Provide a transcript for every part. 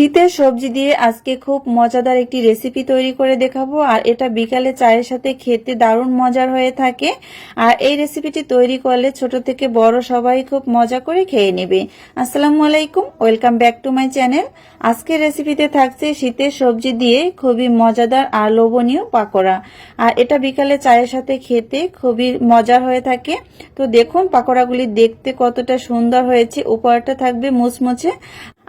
শীতের সবজি দিয়ে আজকে খুব মজাদার একটি রেসিপি তৈরি করে দেখাবো, আর এটা বিকালে চায়ের সাথে খেতে দারুণ মজার হয়ে থাকে। আর এই রেসিপিটি তৈরি করলে ছোট থেকে বড় সবাই খুব মজা করে খেয়ে নেবে। আসসালামু আলাইকুম, welcome back to my channel. আজকের রেসিপিতে থাকছে শীতের সবজি দিয়ে খুবই মজাদার আর লোভনীয় পাকোড়া। আর এটা বিকালে চায়ের সাথে খেতে খুবই মজার হয়ে থাকে। তো দেখুন পাকোড়াগুলি দেখতে কতটা সুন্দর হয়েছে উপরটা থাকবে মুচমুচে।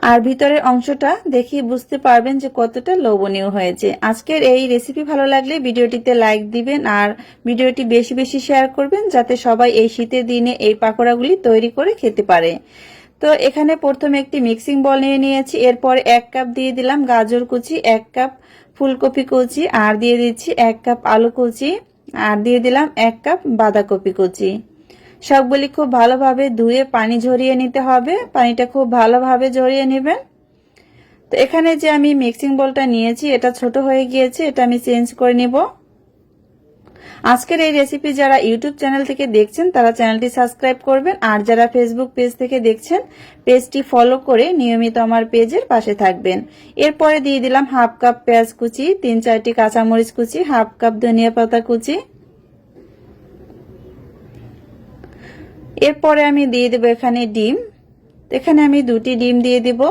আর ভিতরের অংশটা দেখি বুঝতে পারবেন যে কতটা লোভনীয় হয়েছে। আজকের এই রেসিপি ভালো লাগলে ভিডিওটিতে লাইক দিবেন আর ভিডিওটি বেশি বেশি শেয়ার করবেন যাতে সবাই এই শীতের দিনে এই পাকোড়াগুলি তৈরি করে খেতে পারে। তো এখানে প্রথমে একটি মিক্সিং বল নিয়ে নিয়েছি। এরপর এক কাপ দিয়ে দিলাম গাজর কুচি, এক কাপ ফুলকপি কুচি, আর দিয়ে দিচ্ছি এক কাপ আলু কুচি, আর দিয়ে দিলাম এক কাপ বাঁধাকপি কুচি। সবগুলি খুব ভালোভাবে ধুয়ে পানি ঝরিয়ে নিতে হবে। পানিটা খুব ভালোভাবে ঝরিয়ে নেবেন। তো এখানে যে আমি মিক্সিং বোলটা নিয়েছি, এটা ছোট হয়ে গিয়েছে, এটা আমি চেঞ্জ করে নিব। আজকের এই রেসিপি যারা ইউটিউব চ্যানেল থেকে দেখছেন, তারা চ্যানেলটি সাবস্ক্রাইব করবেন। আর যারা ফেসবুক পেজ থেকে দেখছেন পেজটি ফলো করে নিয়মিত আমার পেজের পাশে থাকবেন। এরপরে দিয়ে দিলাম হাফ কাপ পেঁয়াজ কুচি, তিন চারটি কাঁচামরিচ কুচি হাফ কাপ ধনিয়া পাতা কুচি। এরপরে আমি দিয়ে দেবো এখানে ডিম। এখানে আমি দুটি ডিম দিয়ে দিব।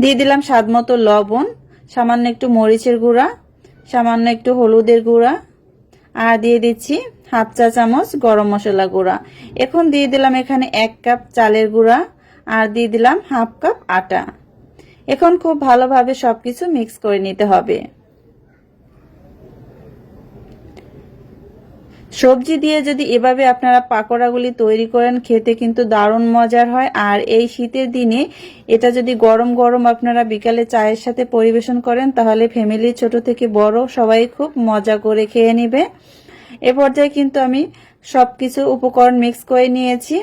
দিয়ে দিলাম স্বাদ মতো লবণ, সামান্য একটু মরিচের গুঁড়া, সামান্য একটু হলুদের গুঁড়া, আর দিয়ে দিচ্ছি হাফ চা চামচ গরম মশলা গুঁড়া। এখন দিয়ে দিলাম এখানে এক কাপ চালের গুঁড়া, আর দিয়ে দিলাম হাফ কাপ আটা। এখন খুব ভালোভাবে সবকিছু মিক্স করে নিতে হবে। সবজি দিয়ে যদি এভাবে আপনারা পাকোড়াগুলি তৈরি করেন, খেতে কিন্তু দারুণ মজার হয়। আর এই শীতের দিনে এটা যদি গরম গরম আপনারা বিকালে চায়ের সাথে পরিবেশন করেন, তাহলে ফ্যামিলি ছোট থেকে বড় সবাই খুব মজা করে খেয়ে নেবে। এ পর্যায়ে কিন্তু আমি সব কিছু উপকরণ মিক্স করে নিয়েছি।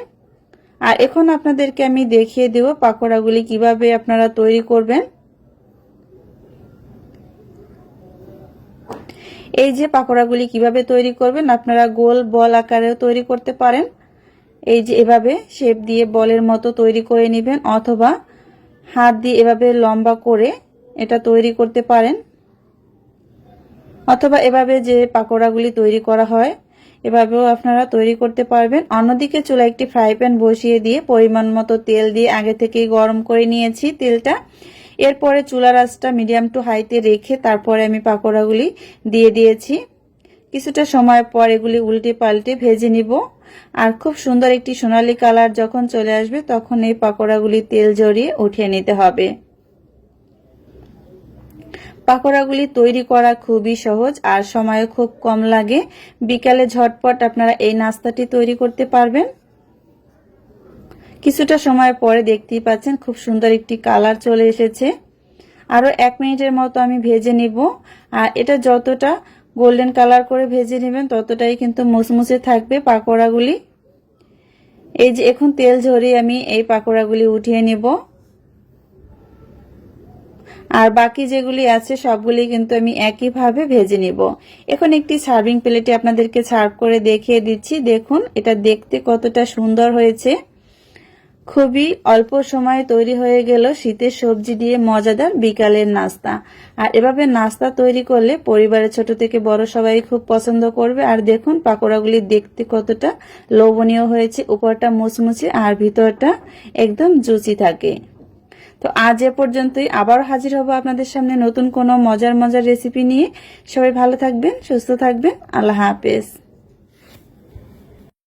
আর এখন আপনাদেরকে আমি দেখিয়ে দেব পাকোড়াগুলি কীভাবে আপনারা তৈরি করবেন। এই যে পাকোড়াগুলি কীভাবে তৈরি করবেন, আপনারা গোল বল আকারেও তৈরি করতে পারেন। এই যে এভাবে শেপ দিয়ে বলের মতো তৈরি করে নেবেন, অথবা হাত দিয়ে এভাবে লম্বা করে এটা তৈরি করতে পারেন। অথবা এভাবে যে পাকোড়াগুলি তৈরি করা হয়, এভাবেও আপনারা তৈরি করতে পারবেন। অন্যদিকে চুলা একটি ফ্রাই প্যান বসিয়ে দিয়ে পরিমাণ মতো তেল দিয়ে আগে থেকেই গরম করে নিয়েছি তেলটা। এরপরে চুলার আঁচটা মিডিয়াম টু হাইতে রেখে তারপরে আমি পাকোড়াগুলি দিয়ে দিয়েছি। কিছুটা সময় পর এগুলি উল্টে পাল্টে ভেজে নিব। আর খুব সুন্দর একটি সোনালি কালার যখন চলে আসবে, তখন এই পাকোড়াগুলি তেল জড়িয়ে উঠিয়ে নিতে হবে। পাকোড়াগুলি তৈরি করা খুবই সহজ আর সময়ও খুব কম লাগে। বিকালে ঝটপট আপনারা এই নাস্তাটি তৈরি করতে পারবেন। কিছুটা সময় পরে দেখতেই পাচ্ছেন খুব সুন্দর একটি কালার চলে এসেছে। আরও এক মিনিটের মতো আমি ভেজে নিব। আর এটা যতটা গোল্ডেন কালার করে ভেজে নেবেন, ততটাই কিন্তু মুসমুসে থাকবে পাকোড়াগুলি। এই যে এখন তেল ঝরিয়ে আমি এই পাকোড়াগুলি উঠিয়ে নেব। আর বাকি যেগুলি আছে সবগুলি কিন্তু আমি একইভাবে ভেজে নিব। এখন একটি সার্ভিং প্লেটে আপনাদেরকে সার্ভ করে দেখিয়ে দিচ্ছি। দেখুন, এটা দেখতে কতটা সুন্দর হয়েছে। খুবই অল্প সময়ে তৈরি হয়ে গেল শীতের সবজি দিয়ে মজাদার বিকালের নাস্তা। আর এভাবে নাস্তা তৈরি করলে পরিবারের ছোট থেকে বড় সবাই খুব পছন্দ করবে। আর দেখুন পাকোড়াগুলি দেখতে কতটা লোভনীয় হয়েছে। উপরটা মুচমুচে আর ভিতরটা একদম জুচি থাকে। তো আজ এ পর্যন্তই। আবার হাজির হব আপনাদের সামনে নতুন কোনো মজার মজার রেসিপি নিয়ে। সবাই ভালো থাকবেন, সুস্থ থাকবেন। আল্লাহ হাফেজ।